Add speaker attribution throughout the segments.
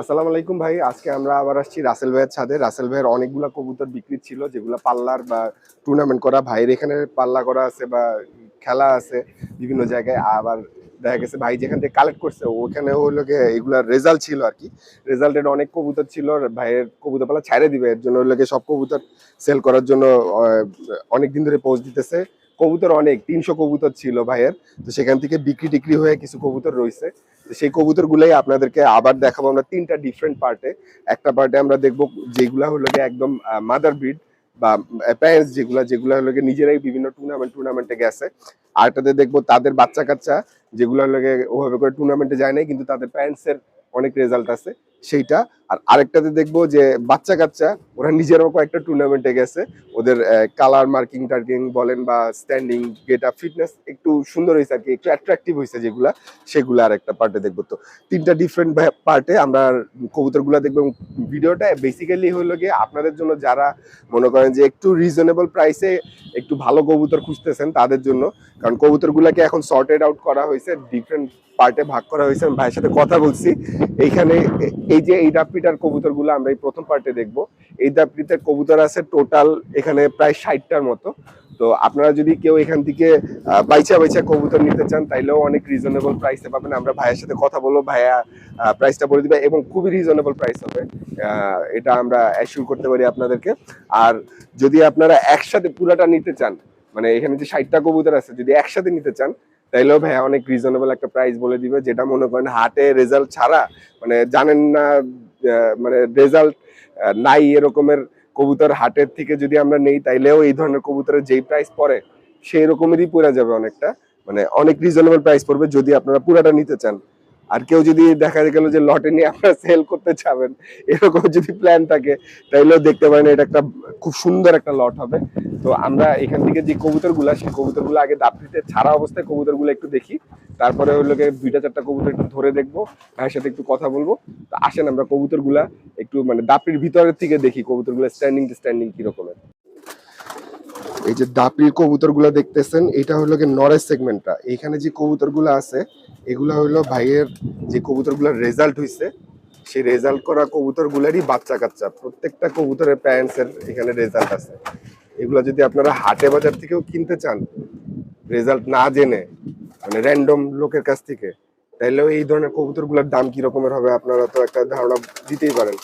Speaker 1: আসসালামু আলাইকুম ভাই, আজকে আমরা আবার আসছি রাসেল ভাইয়ের ছাদে। রাসেল ভাইয়ের অনেকগুলা কবুতর বিক্রি ছিল, যেগুলো পাল্লার বা টুর্নামেন্ট করা। ভাইয়ের এখানে পাল্লা করা আছে বা খেলা আছে বিভিন্ন জায়গায়। আবার দেখা গেছে ভাই যেখান থেকে কালেক্ট করছে, ওখানে হলো এগুলার রেজাল্ট ছিল আর কি। রেজাল্টের অনেক কবুতর ছিল ভাইয়ের কবুতর পালা ছাইড়ে দিবে। এর জন্য হলো সব কবুতর সেল করার জন্য অনেক দিন ধরে পোস্ট দিতেছে। কবুতর অনেক, তিনশো কবুতর ছিল ভাইয়ের, তো সেখান থেকে বিক্রি টিক্রি হয়ে কিছু কবুতর রয়েছে। সেই কবুতর গুলাই আপনাদেরকে আবার দেখাবো, আমরা তিনটা ডিফারেন্ট পার্টে একটা পার্টে আমরা দেখব যেগুলা হলো গিয়ে একদম মাদার ব্রিড বা প্যারেন্টস যেগুলা যেগুলা হলো গিয়ে নিজেরাই বিভিন্ন টুর্নামেন্ট টুর্নামেন্টে গেছে। আরটাতে দেখব তাদের বাচ্চা কাচ্চা যেগুলো হলো ওভাবে করে টুর্নামেন্টে যায় নাই, কিন্তু তাদের প্যারেন্টস এর অনেক রেজাল্ট আছে। সেইটা। আর আরেকটাতে দেখব যে বাচ্চা কাচ্চা, ওরা নিজেরাও কয়েকটা টুর্নামেন্টে গেছে। ওদের কালার মার্কিং টার্কিং বলেন বা স্ট্যান্ডিং গেট ফিটনেস একটু সুন্দর হয়েছে আর কি একটু অ্যাট্রাকটিভ হয়েছে যেগুলা, সেগুলো আর একটা পার্টে দেখব। তো তিনটা ডিফারেন্ট পার্টে আমরা কবুতরগুলো দেখব ভিডিওটা বেসিক্যালি হলো গিয়ে আপনাদের জন্য যারা মনে করেন যে একটু রিজনেবল প্রাইসে একটু ভালো কবুতর খুঁজতেছেন, তাদের জন্য। কারণ কবুতরগুলোকে এখন সর্টেড আউট করা হয়েছে ডিফারেন্ট পার্টে ভাগ করা হয়েছে। আমি ভাইয়ের সাথে কথা বলছি। এইখানে এই যে এই দাপিটার কবুতরগুলো আমরা এই প্রথম পার্টে দেখব। এই দাপিটার কবুতর আছে টোটাল এখানে প্রায় ষাটটার মতো। তো আপনারা যদি কেউ এখান থেকে বাইচা বাইচা কবুতর নিতে চান, তাইলেও অনেক রিজনেবল প্রাইসে পাবেন। আমরা ভাইয়ের সাথে কথা বলব, ভাইয়া প্রাইসটা বলে দিবে এবং খুবই রিজনেবল প্রাইস হবে। এটা আমরা অ্যাসিউর করতে পারি আপনাদেরকে। আর যদি আপনারা একসাথে পুরাটা নিতে চান মানে এখানে যে ষাটটা কবুতর আছে, যদি একসাথে নিতে চান তাইলেও ভাইয়া অনেক রিজনেবল একটা প্রাইস বলে দিবে, যেটা মনে করেন হাটে রেজাল্ট ছাড়া মানে জানেন না মানে রেজাল্ট নাই এরকমের কবুতর হাটের থেকে যদি আমরা নেই, তাইলেও এই ধরনের কবুতরের যেই প্রাইস পরে সেই রকমেরই পড়ে যাবে অনেকটা। মানে অনেক রিজনেবল প্রাইস পড়বে যদি আপনারা পুরাটা নিতে চান। আর কেউ যদি দেখা গেল যে লটে নিয়ে আপনারা সেল করতে চাবেন এরকম যদি প্ল্যান থাকে, তাইলেও দেখতে পারেন এটা একটা খুব সুন্দর একটা লট হবে। তো আমরা এখান থেকে যে কবুতরগুলা সেই কবুতরগুলো আগে দাপড়িতে ছাড়া অবস্থায় কবুতরগুলো একটু দেখি। তারপরে হলো গিয়ে দুইটা চারটা কবুতর একটু ধরে দেখব, ভাইয়ের সাথে একটু কথা বলব। তো আসেন আমরা কবুতরগুলা একটু মানে দাপড়ির ভিতরের থেকে দেখি কবুতরগুলো স্ট্যান্ডিং স্ট্যান্ডিং কিরকমের। এই যে দাপড়ির কবুতরগুলো দেখতেছেন, এটা হলো নরেজ সেগমেন্টটা এইখানে যে কবুতরগুলো আছে এগুলো হলো ভাইয়ের যে কবুতরগুলোর রেজাল্ট হইছে, সেই রেজাল্ট করা কবুতরগুলোরই বাচ্চা কাচ্চা। প্রত্যেকটা কবুতরের প্যারেন্টস এর এখানে রেজাল্ট আছে। এগুলো যদি আপনারা হাটে বাজার থেকেও কিনতে চান রেজাল্ট না জেনে মানে র্যান্ডম লোকের কাছ থেকে, তাইলেও এই ধরনের কবুতরগুলোর দাম কি রকমের হবে আপনারা তো একটা ধারণা দিতেই পারেন।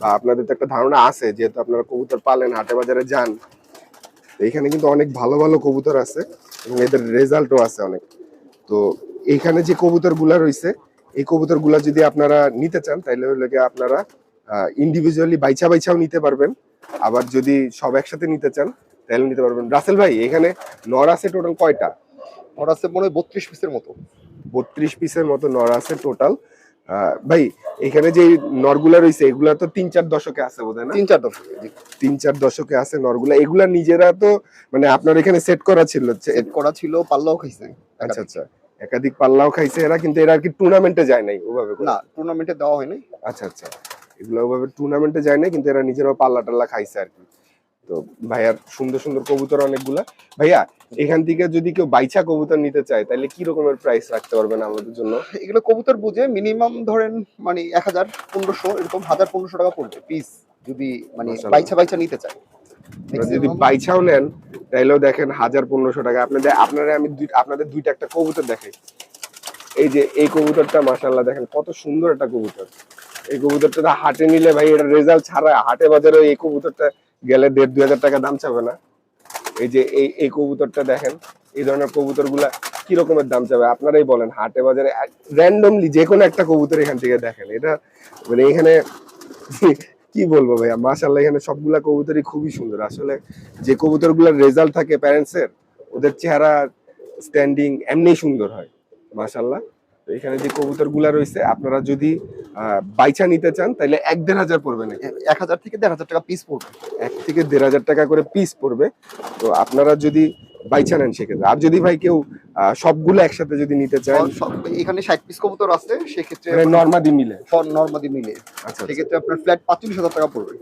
Speaker 1: বা আপনাদের তো একটা ধারণা আছে, যেহেতু আপনারা কবুতর পালেন, হাটে বাজারে যান, তো এখানে কিন্তু অনেক ভালো ভালো কবুতর আছে, এবং এদের রেজাল্টও আছে অনেক। তো এইখানে যে কবুতরগুলা রয়েছে এই কবুতরগুলা যদি আপনারা নিতে চান তাহলে হলো আপনারা ইন্ডিভিজুয়ালি বাইচা বাইচাও নিতে পারবেন। আবার যদি সব একসাথে নিতে চান তাহলে নিতে পারবেন। রাসেল ভাই এখানে নর আছে টোটাল কয়টা?
Speaker 2: ওর আছে মনে হয় বত্রিশ পিসের মতো।
Speaker 1: বত্রিশ পিসের মতো নর আছে টোটাল ভাই এখানে যে নরগুলা রয়েছে এগুলা তো তিন চার দশকে আছে বোধহয় না?
Speaker 2: তিন চার দশ জি।
Speaker 1: তিন চার দশকে আছে নরগুলা এগুলা নিজেরা তো মানে আপনার এখানে সেট করা ছিল
Speaker 2: সেট করা ছিল পাল্লাও খাইছে।
Speaker 1: আচ্ছা আচ্ছা। একাধিক পাল্লাও খাইছে এরা কিন্তু এরা আর কি টুর্নামেন্টে যায় নাই ওভাবে।
Speaker 2: না টুর্নামেন্টে দেওয়া হয়নি
Speaker 1: আচ্ছা আচ্ছা। এগুলো ওভাবে টুর্নামেন্টে যায় নাই কিন্তু এরা নিজেরাও পাল্লা টাল্লা খাইছে আর কি। তো ভাইয়ার সুন্দর সুন্দর কবুতর অনেকগুলা। ভাইয়া এখান থেকে যদি কেউ বাইচা কবুতর নিতে চায় তাহলে কি রকমের প্রাইস রাখতে পারবেন আমাদের জন্য?
Speaker 2: এগুলো কবুতর বুঝে মিনিমাম ধরেন মানে এক হাজার পনেরোশো এরকম হাজার পনেরোশো টাকা পড়বে পিস যদি মানে। বাইছা বাইছা নিতে চায়।
Speaker 1: যদি বাইছাও নেন তাইলেও দেখেন হাজার পনেরোশো টাকা। আপনাদের আপনারা আমি আপনাদের দুইটা একটা কবুতর দেখাই। এই যে এই কবুতরটা মাশাল্লাহ দেখেন কত সুন্দর একটা কবুতর। এই কবুতরটা হাটে নিলে ভাই এটা রেজাল্ট ছাড়া হাটে বাজারে এই কবুতরটা গেলে দেড় দুই হাজার টাকা দাম চাবে না। এই যে এই এই কবুতরটা দেখেন এই ধরনের কবুতরগুলা কি রকমের দাম চাবে? আপনারাই বলেন হাটে বাজারে র্যান্ডমলি যে কোনো একটা কবুতর এখান থেকে দেখেন। এটা মানে এখানে কি বলব ভাইয়া? মাশাল্লাহ এখানে সবগুলা কবুতরই খুবই সুন্দর। আসলে যে কবুতরগুলোর রেজাল্ট থাকে প্যারেন্টস এর ওদের চেহারা স্ট্যান্ডিং এমনি সুন্দর হয় মাশাল্লাহ তো এখানে যে কবুতরগুলা রয়েছে আপনারা যদি বাইচা নিতে চান তাহলে এক দেড় হাজার পড়বে নাকি?
Speaker 2: এক হাজার থেকে দেড় হাজার টাকা পিস পড়বে।
Speaker 1: এক থেকে দেড় হাজার টাকা করে পিস পড়বে। তো আপনারা যদি বাইচা নেন সেক্ষেত্রে। আর যদি ভাই কেউ সবগুলো একসাথে যদি নিতে
Speaker 2: সব এখানে ষাট পিস কবুতর আছে সেক্ষেত্রে
Speaker 1: মানে নর্মাদি মিলে।
Speaker 2: নর্মাদি মিলে।
Speaker 1: আচ্ছা আচ্ছা।
Speaker 2: সেক্ষেত্রে আপনার ফ্ল্যাট পাঁচচল্লিশ হাজার টাকা পড়বে।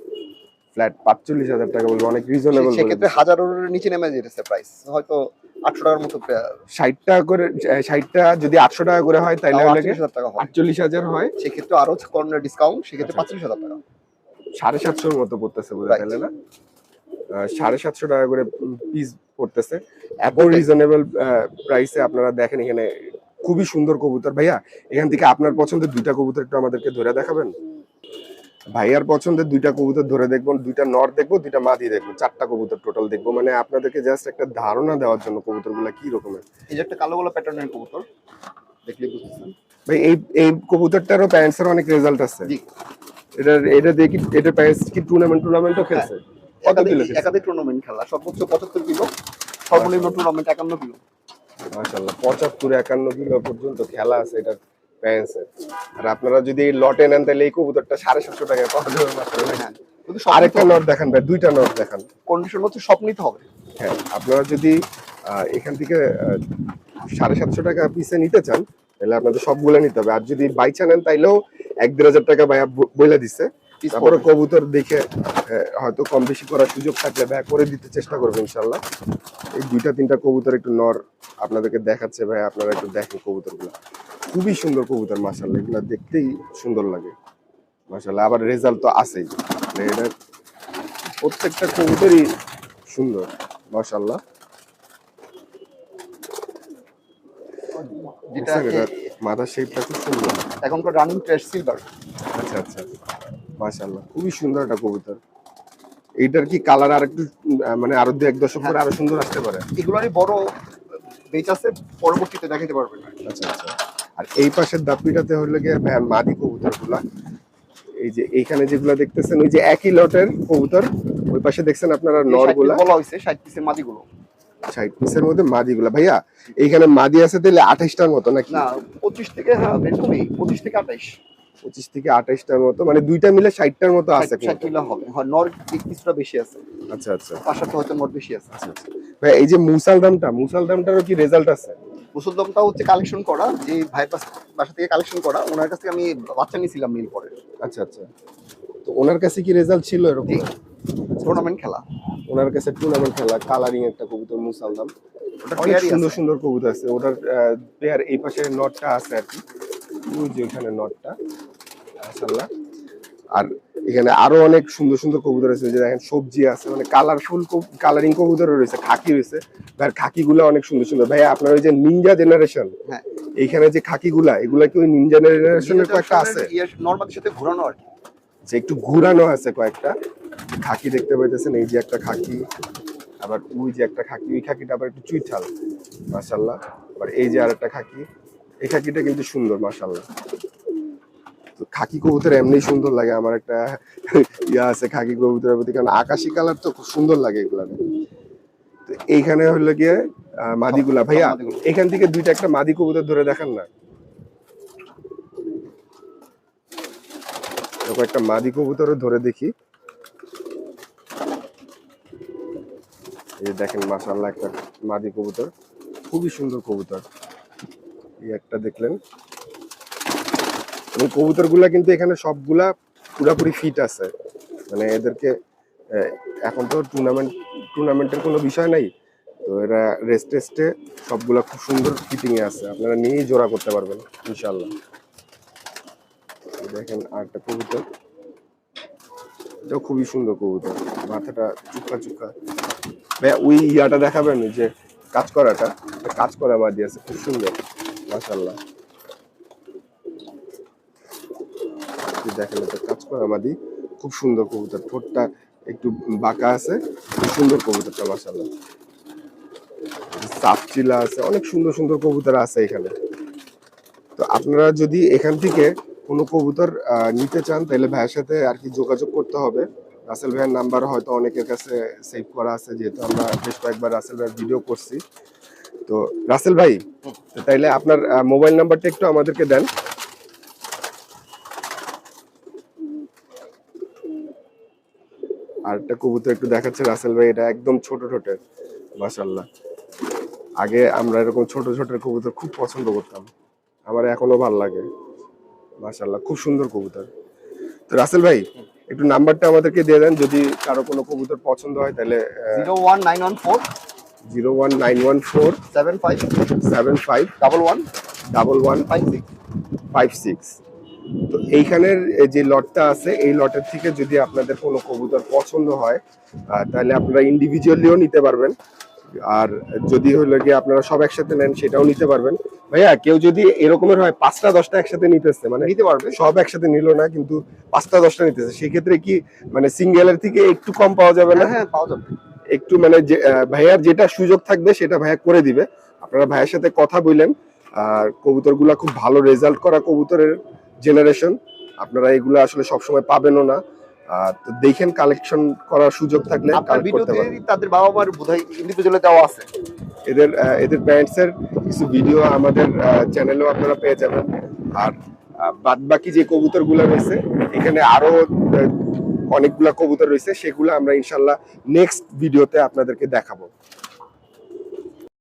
Speaker 1: ফ্ল্যাট পাঁচচল্লিশ হাজার টাকা বলব অনেক রিজনেবল
Speaker 2: সেক্ষেত্রে হাজারের নিচে নেমে যেতেছে প্রাইস হয়তো আটশো টাকার মতো
Speaker 1: ষাট টাকা করে ষাটটা যদি আটশো টাকা করে হয় তাহলে
Speaker 2: আটচল্লিশ হাজার টাকা হয়। সেক্ষেত্রে আরও কর্নার ডিসকাউন্ট সেক্ষেত্রে
Speaker 1: আচ্ছা।
Speaker 2: পাঁচচল্লিশ হাজার টাকা।
Speaker 1: সাড়ে সাতশোর মতো পড়তেছে
Speaker 2: Right.
Speaker 1: তাহলে না? সাড়ে সাতশো টাকা করে পিস পড়তেছে। এত রিজনেবল প্রাইসে আপনারা দেখেন এখানে খুবই সুন্দর কবুতর। ভাইয়া এখান থেকে আপনার পছন্দের দুইটা কবুতর একটু আমাদেরকে ধরে দেখাবেন? ভাইয়ার পছন্দের দুইটা কবুতর ধরে দেখব দুইটা নর দেখব দুইটা মাদি দেখব চারটা কবুতর টোটাল দেখব। মানে আপনাদেরকে জাস্ট একটা ধারণা দেওয়ার জন্য কবুতরগুলা কি রকমের?
Speaker 2: এই যে একটা কালো গোলা প্যাটার্নের কবুতর দেখলে বুঝতেছেন।
Speaker 1: ভাই এই এই কবুতরটারও প্যান্টসের অনেক রেজাল্ট আছে।
Speaker 2: জি।
Speaker 1: এটা এটা দেখি এটা প্যান্টস কি টুর্নামেন্ট টুর্নামেন্টও খেলছে?
Speaker 2: একাধিক
Speaker 1: কিলো খেলছে?
Speaker 2: একাধিক টুর্নামেন্ট খেলা। সর্বোচ্চ পঁচাত্তর কিলো সর্বনিম্ন টুর্নামেন্ট একান্ন কিলো।
Speaker 1: মাশাল্লাহ পঁচাত্তর একান্ন কিলো পর্যন্ত খেলা আছে এটার প্যান্সের আর আপনারা যদি লটে নেন তাহলে এই কবুতরটা সাড়ে সাতশো টাকায় পাওয়া যাবে মাত্র।
Speaker 2: হ্যাঁ
Speaker 1: আরেকটা নট দেখান ভাই দুইটা নট দেখান।
Speaker 2: কন্ডিশন হচ্ছে সব নিতে হবে।
Speaker 1: হ্যাঁ আপনারা যদি এখান থেকে সাড়ে সাতশো টাকা পিসে নিতে চান তাহলে আপনাদের সবগুলো নিতে হবে। আর যদি বাইচা নেন তাইলেও এক দেড় হাজার টাকা ভাইয়া বইলা দিচ্ছে তারপরে কবুতর দেখে হয়তো কম বেশি করার সুযোগ থাকলে ভাইয়া করে দিতে চেষ্টা করব ইনশাল্লাহ। এই দুইটা তিনটা কবুতর একটু নর আপনাদেরকে দেখাচ্ছে ভাই আপনারা একটু দেখেন কবুতরগুলো। খুবই সুন্দর কবুতর মাসাল্লাহ এগুলো দেখতেই সুন্দর লাগে। মাসাল্লাহ আবার রেজাল্ট তো আছেই। মানে এটা প্রত্যেকটা কবুতরই সুন্দর মাসাল্লাহ
Speaker 2: যেটা
Speaker 1: মাথার শেপটা খুব সুন্দর।
Speaker 2: এখনকার রানিং ট্রেস সিলভার
Speaker 1: আচ্ছা আচ্ছা। মাশাআল্লাহ খুবই সুন্দর একটা কবুতর। এইটার কি কালার আর একটু মানে আরও দু এক দশক পরে আরও সুন্দর আসতে পারে?
Speaker 2: এগুলোরই বড় বেচ আছে পরবর্তীতে দেখাতে পারবেন।
Speaker 1: আচ্ছা আচ্ছা। আর এই পাশের দাপিটাতে হলো গিয়ে মাদি কবুতরগুলা এই যে এইখানে যেগুলা দেখতেছেন ওই যে একই লটের কবুতর ওই পাশে দেখছেন আপনারা নরগুলা
Speaker 2: বলা হয়েছে ষাট পিসের মাদিগুলো।
Speaker 1: ষাট পিসের মধ্যে মাদি গুলা ভাইয়া এইখানে মাদি আছে তাহলে আঠাইশটার মতো নাকি?
Speaker 2: না পঁচিশ থেকে হ্যাঁ এরকমই পঁচিশ থেকে আঠাইশ।
Speaker 1: পঁচিশ থেকে আঠাইশটার মতো মানে দুইটা মিলে ষাটটার মতো আছে
Speaker 2: ষাট কিলো হবে। নর কিছুটা বেশি আছে।
Speaker 1: আচ্ছা আচ্ছা।
Speaker 2: পাশাতে হয়তো নর বেশি আছে।
Speaker 1: আচ্ছা আচ্ছা। ভাই এই যে মুসাল দামটা মুসাল দামটারও কি রেজাল্ট আছে?
Speaker 2: মুসলদমটা হচ্ছে কালেকশন করা যে ভাই বাসা থেকে কালেকশন করা ওনার কাছ থেকে আমি বাচ্চা নিয়েছিলাম নীল পরে
Speaker 1: আচ্ছা আচ্ছা। তো ওনার কাছে কি রেজাল্ট ছিল এরকম?
Speaker 2: টুর্নামেন্ট খেলা।
Speaker 1: ওনার কাছে টুর্নামেন্ট খেলা কালারিং একটা কবুতর মুসালদাম
Speaker 2: ওটা
Speaker 1: অনেক সুন্দর সুন্দর কবুতর আছে। ওটার পেয়ার এই পাশে নটটা আছে আর কি। ওই যে ওখানে নটটা মাশাআল্লাহ। আর এখানে আরও অনেক সুন্দর সুন্দর কবুতর ওই যে দেখেন সবজি আছে মানে কালারফুল কালারিং কবুতর রয়েছে খাকি রয়েছে। ভাই খাকিগুলো অনেক সুন্দর সুন্দর। ভাই আপনার ওই যে নিনজা জেনারেশন
Speaker 2: হ্যাঁ।
Speaker 1: এইখানে যে খাকিগুলা এগুলা কি ওই নিনজা জেনারেশনের কয়েকটা আছে?
Speaker 2: নর্মাদের সাথে ঘোরানো আর
Speaker 1: যে একটু ঘুরানো আছে কয়েকটা। খাকি দেখতে পাইতেছেন এই যে একটা খাকি আবার ওই যে একটা খাকি ওই খাকিটা আবার একটু চুইঠাল মাশাল্লাহ আবার এই যে আরেকটা খাকি এই খাকিটা কিন্তু সুন্দর মাশাল্লাহ তো খাকি কবুতর এমনি সুন্দর লাগে, আমার একটা ইয়া আছে খাকি কবুতরের প্রতি, কারণ আকাশি কালার তো খুব সুন্দর লাগে এগুলা। তো এইখানে হলো গিয়ে মাদিগুলা। ভাইয়া, এখান থেকে দুইটা একটা মাদি কবুতর ধরে দেখান না। একটা মাদি কবুতরও ধরে দেখি। এই দেখেন, মাশাআল্লাহ একটা মাদি কবুতর। খুবই সুন্দর কবুতর। এই একটা দেখলেন। এবং কবুতরগুলা কিন্তু এখানে সবগুলা পুরাপুরি ফিট আছে। মানে এদেরকে এখন তো টুর্নামেন্ট টুর্নামেন্টের কোনো বিষয় নাই। তো এরা রেস্ট টেস্টে সবগুলা খুব সুন্দর ফিটিংয়ে আছে। আপনারা নিয়েই জোড়া করতে পারবেন ইনশাল্লাহ দেখেন আরেকটা কবুতর। এটাও খুবই সুন্দর কবুতর। মাথাটা চুক্কা ভাইয়া, ওই ইয়াটা দেখাবেন যে কাজ করাটা। কাজ করা মাদি আছে, খুব সুন্দর। কাজ খুব সুন্দর কবুতর, ঠোঁটটা একটু বাঁকা আছে, খুব সুন্দর কবুতরটা সাপচিলা আছে, অনেক সুন্দর সুন্দর কবুতর আছে এখানে। তো আপনারা যদি এখান থেকে কোনো কবুতর নিতে চান, তাহলে ভাইয়ের সাথে আর কি যোগাযোগ করতে হবে। রাসেল ভাইয়ের নাম্বার হয়তো অনেকের কাছে সেভ করা আছে, যেহেতু আমরা বেশ কয়েকবার রাসেল ভাইয়ের ভিডিও করছি। তো রাসেল ভাই, তাইলে আপনার মোবাইল নাম্বারটা একটু আমাদেরকে দেন। আর একটা কবুতর একটু দেখাচ্ছে রাসেল ভাই, এটা একদম ছোট ছোটের মাশাল্লাহ আগে আমরা এরকম ছোট ছোটের কবুতর খুব পছন্দ করতাম, আমার এখনও ভালো লাগে মাশাল্লাহ খুব সুন্দর কবুতর। তো রাসেল ভাই, একটু নাম্বারটা আমাদেরকে দিয়ে দেন, যদি কারও কোনো কবুতর পছন্দ হয় তাহলে
Speaker 2: zero one nine one four
Speaker 1: zero one nine one four
Speaker 2: seven five
Speaker 1: seven five
Speaker 2: double one
Speaker 1: double one
Speaker 2: five six
Speaker 1: five six তো এইখানের যে লটটা আছে এই লটের থেকে যদি আপনাদের কোনো কবুতর পছন্দ হয় তাহলে আপনারা ইন্ডিভিজুয়ালিও নিতে পারবেন। আর যদি হলো গিয়ে আপনারা সব একসাথে নেন সেটাও নিতে পারবেন। ভাইয়া কেউ যদি এরকমের হয় পাঁচটা দশটা একসাথে নিতেছে মানে
Speaker 2: নিতে পারবে।
Speaker 1: সব একসাথে নিল না কিন্তু পাঁচটা দশটা নিতেছে সেক্ষেত্রে কি মানে সিঙ্গেলের থেকে একটু কম পাওয়া যাবে না?
Speaker 2: হ্যাঁ হ্যাঁ পাওয়া যাবে।
Speaker 1: একটু মানে ভাইয়ার যেটা সুযোগ থাকবে সেটা ভাইয়া করে দিবে। আপনারা ভাইয়ের সাথে কথা বললেন। আর কবুতরগুলা খুব ভালো রেজাল্ট করা কবুতরের জেনারেশন আপনারা এগুলো আসলে সবসময় পাবেনও না। আর তো দেখেন কালেকশন করার সুযোগ থাকলে
Speaker 2: তাদের বাবা মার বোধহয় ইন্ডিভিজুয়ালি দেওয়া আছে।
Speaker 1: এদের এদের প্যারেন্টস এর কিছু ভিডিও আমাদের চ্যানেলেও আপনারা পেয়ে যাবেন। আর বাদ বাকি যে কবুতরগুলো রয়েছে এখানে আরও অনেকগুলা কবুতর রয়েছে সেগুলো আমরা ইনশাল্লাহ নেক্সট ভিডিওতে আপনাদেরকে দেখাবো।